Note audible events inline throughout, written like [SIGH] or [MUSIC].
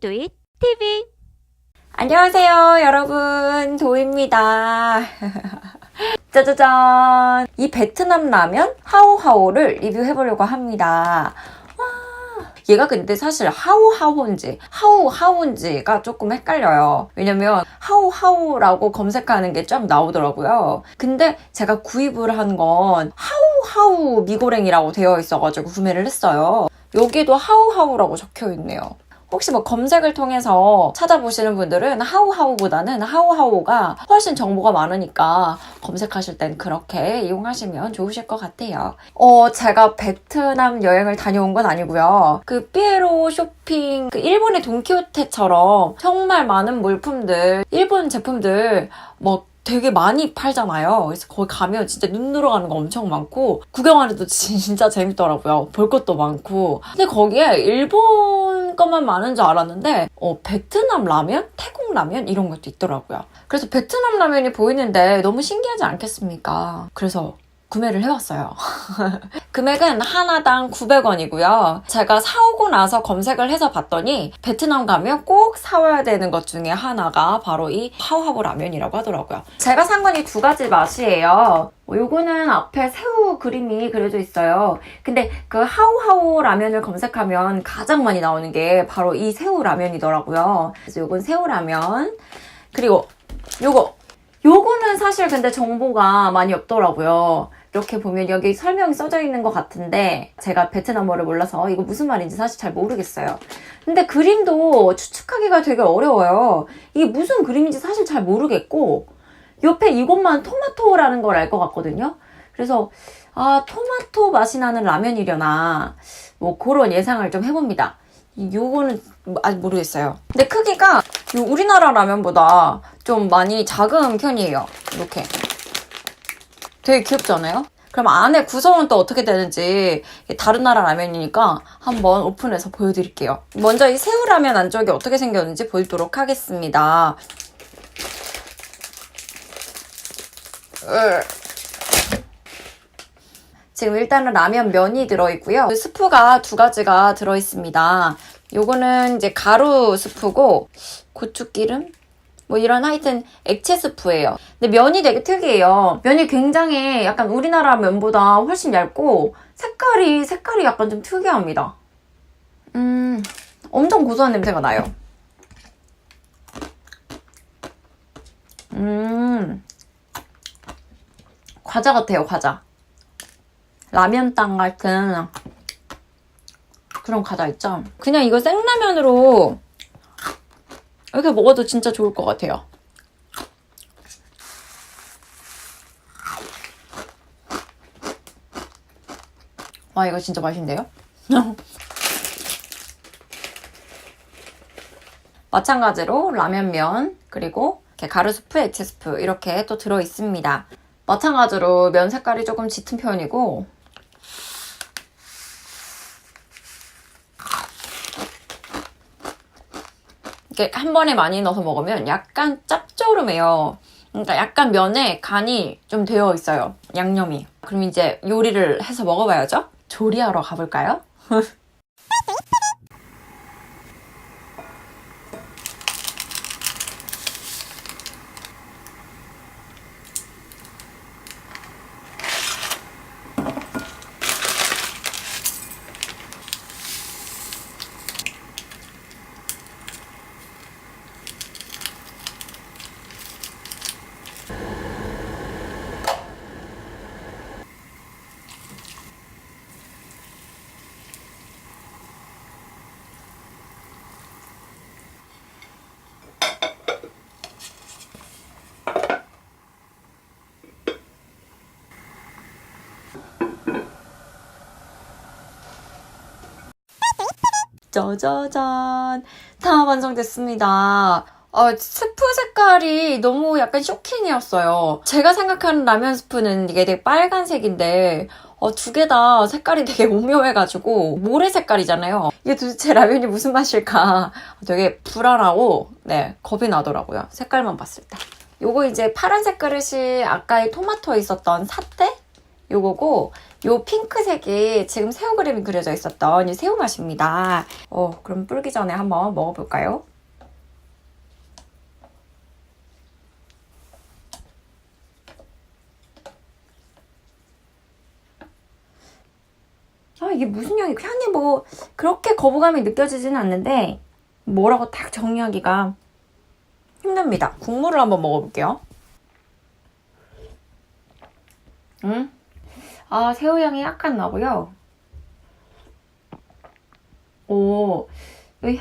뚜잇 TV 안녕하세요, 여러분. 도입니다. [LAUGHS] 짜자잔. 이 베트남 라면 하오하오를 리뷰해보려고 합니다. 와, 얘가 근데 사실 하오하오인지 하오하오인지가 조금 헷갈려요. 왜냐면 하오하오라고 검색하는 게쫙 나오더라고요. 근데 제가 구입을 한 건 하오하오 미고랭이라고 되어 있어가지고 구매를 했어요. 여기도 하오하오라고 적혀 있네요. 혹시 뭐 검색을 통해서 찾아보시는 분들은 하우하우보다는 하우하우가 훨씬 정보가 많으니까 검색하실 땐 그렇게 이용하시면 좋으실 것 같아요. 어, 제가 베트남 여행을 다녀온 건 아니고요. 그 삐에로 쇼핑, 그 일본의 돈키호테처럼 정말 많은 물품들, 일본 제품들 뭐 되게 많이 팔잖아요. 그래서 거기 가면 진짜 눈 들어가는 거 엄청 많고 구경하는데도 진짜 재밌더라고요. 볼 것도 많고. 근데 거기에 일본 것만 많은 줄 알았는데 어, 베트남 라면, 태국 라면 이런 것도 있더라고요. 그래서 베트남 라면이 보이는데 너무 신기하지 않겠습니까? 그래서 구매를 해왔어요. [LAUGHS] 금액은 하나당 900원이고요. 제가 사오고 나서 검색을 해서 봤더니 베트남 가면 꼭 사와야 되는 것 중에 하나가 바로 이 하오하오 라면이라고 하더라고요. 제가 산 건 이 두 가지 맛이에요. 어, 요거는 앞에 새우 그림이 그려져 있어요. 근데 그 하오하오 라면을 검색하면 가장 많이 나오는 게 바로 이 새우 라면이더라고요. 그래서 요건 새우 라면. 그리고 요거 요거는 사실 근데 정보가 많이 없더라고요. 이렇게 보면 여기 설명이 써져 있는 것 같은데 제가 베트남어를 몰라서 이거 무슨 말인지 사실 잘 모르겠어요. 근데 그림도 추측하기가 되게 어려워요. 이게 무슨 그림인지 사실 잘 모르겠고 옆에 이것만 토마토라는 걸 알 것 같거든요. 그래서 아 토마토 맛이 나는 라면이려나 뭐 그런 예상을 좀 해봅니다. 이- 요거는 아직 모르겠어요. 근데 크기가 요 우리나라 라면보다 좀 많이 작은 편이에요. 이렇게. 되게 귀엽지 않아요? 그럼 안에 구성은 또 어떻게 되는지 다른 나라 라면이니까 한번 오픈해서 보여드릴게요. 먼저 이 새우라면 안쪽이 어떻게 생겼는지 보이도록 하겠습니다. 으. 지금 일단은 라면 면이 들어있고요. 그 스프가 두 가지가 들어있습니다. 요거는 이제 가루 스프고 고추기름? 뭐 이런 하여튼 액체 스프예요. 근데 면이 되게 특이해요. 면이 굉장히 약간 우리나라 면보다 훨씬 얇고 색깔이 색깔이 약간 좀 특이합니다. 음, 엄청 고소한 냄새가 나요. 음, 과자 같아요, 과자. 라면 땅 같은 그런 과자 있죠? 그냥 이거 생라면으로 이렇게 먹어도 진짜 좋을 것 같아요. 와, 이거 진짜 맛있는데요? [LAUGHS] 마찬가지로 라면면, 그리고 이렇게 가루 스프, 액체 스프 이렇게 또 들어 있습니다. 마찬가지로 면 색깔이 조금 짙은 편이고 이렇게 한 번에 많이 넣어서 먹으면 약간 짭조름해요. 그러니까 약간 면에 간이 좀 되어 있어요. 양념이. 그럼 이제 요리를 해서 먹어봐야죠. 조리하러 가볼까요? [LAUGHS] 짜자잔. 다 완성됐습니다. 어, 스프 색깔이 너무 약간 쇼킹이었어요. 제가 생각하는 라면 스프는 이게 되게 빨간색인데, 어, 두 개 다 색깔이 되게 오묘해가지고, 모래 색깔이잖아요. 이게 도대체 라면이 무슨 맛일까 되게 불안하고, 네, 겁이 나더라고요. 색깔만 봤을 때. 요거 이제 파란색 그릇이 아까 이 토마토에 있었던 사태? 요거고 요 핑크색이 지금 새우 그림이 그려져 있었던 이 새우 맛입니다. 어, 그럼 불기 전에 한번 먹어볼까요? 아, 이게 무슨 향이, 향이 뭐, 그렇게 거부감이 느껴지지는 않는데, 뭐라고 딱 정리하기가 힘듭니다. 국물을 한번 먹어볼게요. 음? 아, 새우향이 약간 나고요. 오, 이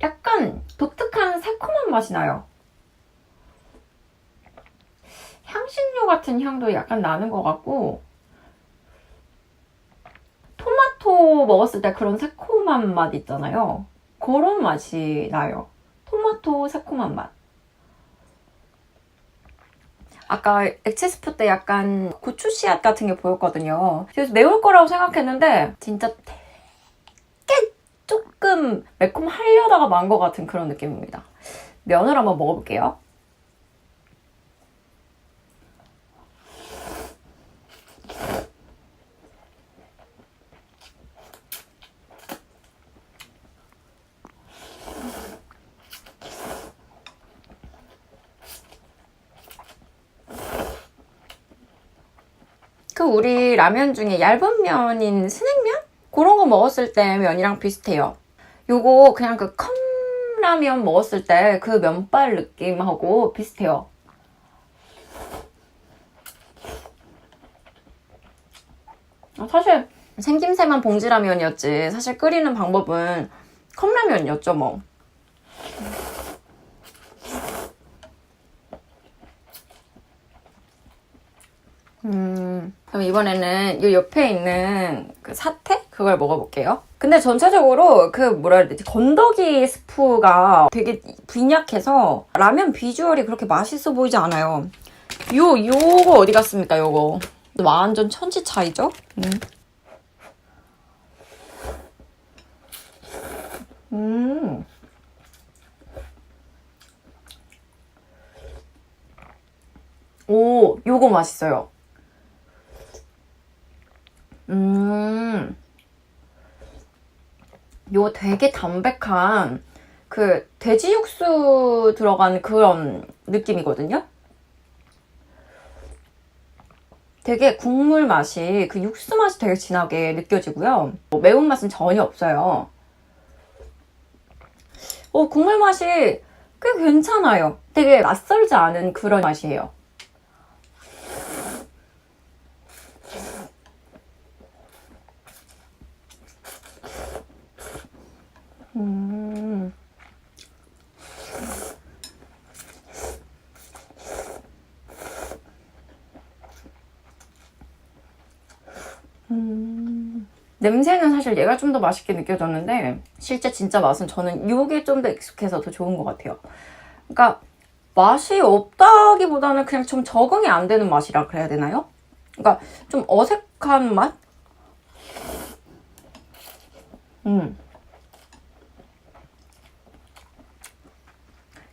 약간 독특한 새콤한 맛이 나요. 향신료 같은 향도 약간 나는 것 같고, 토마토 먹었을 때 그런 새콤한 맛 있잖아요. 그런 맛이 나요. 토마토 새콤한 맛. 아까 액체 스프 때 약간 고추 씨앗 같은 게 보였거든요. 그래서 매울 거라고 생각했는데 진짜 되게 조금 매콤하려다가 만 것 같은 그런 느낌입니다. 면을 한번 먹어볼게요. 그 우리 라면 중에 얇은 면인 스낵면? 그런 거 먹었을 때 면이랑 비슷해요. 요거 그냥 그 컵라면 먹었을 때 그 면발 느낌하고 비슷해요. 아, 사실 생김새만 봉지라면이었지 사실 끓이는 방법은 컵라면이었죠 뭐. 음, 그럼 이번에는 이 옆에 있는 그 사태? 그걸 먹어볼게요. 근데 전체적으로 그 뭐라 해야 되지? 건더기 스프가 되게 빈약해서 라면 비주얼이 그렇게 맛있어 보이지 않아요. 요, 요거 어디 갔습니까, 요거? 완전 천지 차이죠? 음. 음. 오, 요거 맛있어요. 음, 요 되게 담백한 그 돼지 육수 들어간 그런 느낌이거든요? 되게 국물 맛이 그 육수 맛이 되게 진하게 느껴지고요. 뭐 매운맛은 전혀 없어요. 어, 국물 맛이 꽤 괜찮아요. 되게 낯설지 않은 그런 맛이에요. 음. 음. 냄새는 사실 얘가 좀 더 맛있게 느껴졌는데 실제 진짜 맛은 저는 이게 좀 더 익숙해서 더 좋은 것 같아요. 그러니까 맛이 없다기보다는 그냥 좀 적응이 안 되는 맛이라 그래야 되나요? 그러니까 좀 어색한 맛? 음.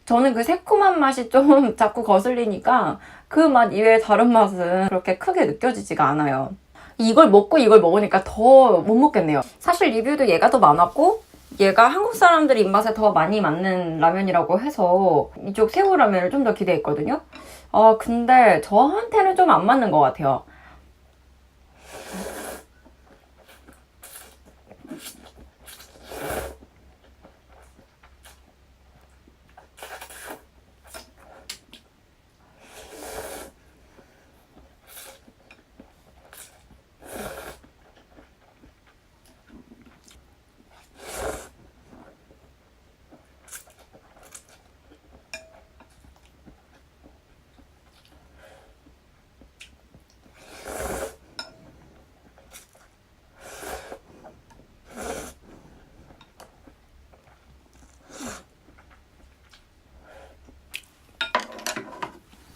저는 그 새콤한 맛이 좀 [LAUGHS] 자꾸 거슬리니까 그 맛 이외에 다른 맛은 그렇게 크게 느껴지지가 않아요. 이걸 먹고 이걸 먹으니까 더 못 먹겠네요. 사실 리뷰도 얘가 더 많았고 얘가 한국 사람들 입맛에 더 많이 맞는 라면이라고 해서 이쪽 새우 라면을 좀 더 기대했거든요. 아 근데 저한테는 좀 안 맞는 것 같아요.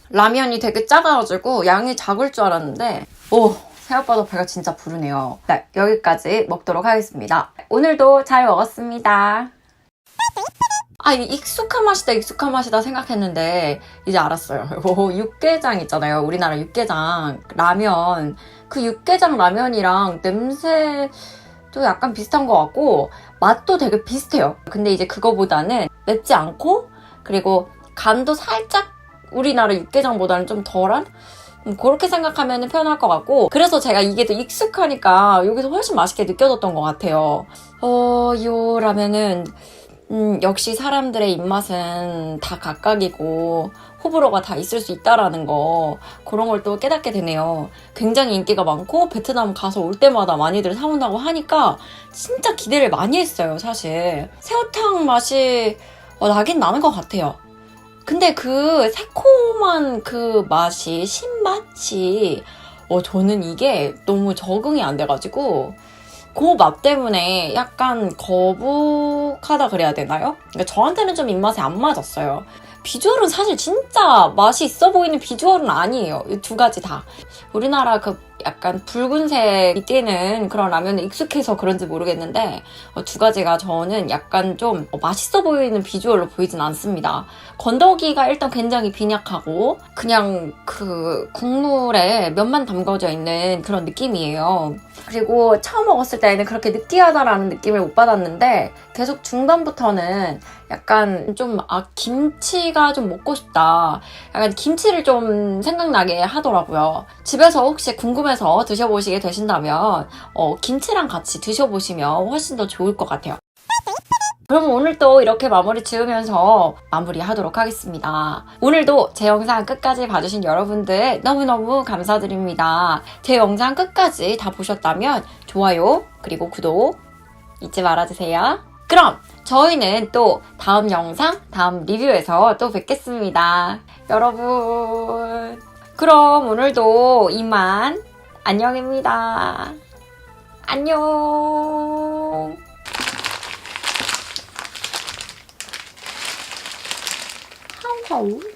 라면이 되게 작아가지고 양이 작을 줄 알았는데 오 생각보다 배가 진짜 부르네요. 네, 여기까지 먹도록 하겠습니다. 오늘도 잘 먹었습니다. 아, 익숙한 맛이다, 익숙한 맛이다 생각했는데, 이제 알았어요. [LAUGHS] 요 육개장 있잖아요. 우리나라 육개장 라면. 그 육개장 라면이랑 냄새도 약간 비슷한 것 같고, 맛도 되게 비슷해요. 근데 이제 그거보다는 맵지 않고, 그리고 간도 살짝 우리나라 육개장보다는 좀 덜한? 음, 그렇게 생각하면 편할 것 같고, 그래서 제가 이게 더 익숙하니까 여기서 훨씬 맛있게 느껴졌던 것 같아요. 어, 요 라면은, 음, 역시 사람들의 입맛은 다 각각이고 호불호가 다 있을 수 있다라는 거 그런 걸 또 깨닫게 되네요. 굉장히 인기가 많고 베트남 가서 올 때마다 많이들 사온다고 하니까 진짜 기대를 많이 했어요, 사실. 새우탕 맛이 어, 나긴 나는 것 같아요. 근데 그 새콤한 그 맛이 신맛이 어, 저는 이게 너무 적응이 안 돼가지고 그 맛 때문에 약간 거북하다 그래야 되나요? 그러니까 저한테는 좀 입맛에 안 맞았어요. 비주얼은 사실 진짜 맛이 있어 보이는 비주얼은 아니에요. 이두 가지 다. 우리나라 그 약간 붉은색이 띄는 그런 라면에 익숙해서 그런지 모르겠는데 어, 두 가지가 저는 약간 좀 어, 맛있어 보이는 비주얼로 보이진 않습니다. 건더기가 일단 굉장히 빈약하고 그냥 그 국물에 면만 담궈져 있는 그런 느낌이에요. 그리고 처음 먹었을 때는 그렇게 느끼하다라는 느낌을 못 받았는데 계속 중반부터는 약간 좀 아 김치가 좀 먹고 싶다. 약간 김치를 좀 생각나게 하더라고요. 집에서 혹시 궁금해서 드셔보시게 되신다면 어, 김치랑 같이 드셔보시면 훨씬 더 좋을 것 같아요. 그럼 오늘도 이렇게 마무리 지으면서 마무리 하도록 하겠습니다. 오늘도 제 영상 끝까지 봐주신 여러분들 너무너무 감사드립니다. 제 영상 끝까지 다 보셨다면 좋아요 그리고 구독 잊지 말아주세요. 그럼 저희는 또 다음 영상, 다음 리뷰에서 또 뵙겠습니다. 여러분 그럼 오늘도 이만 안녕입니다. 안녕. 하우.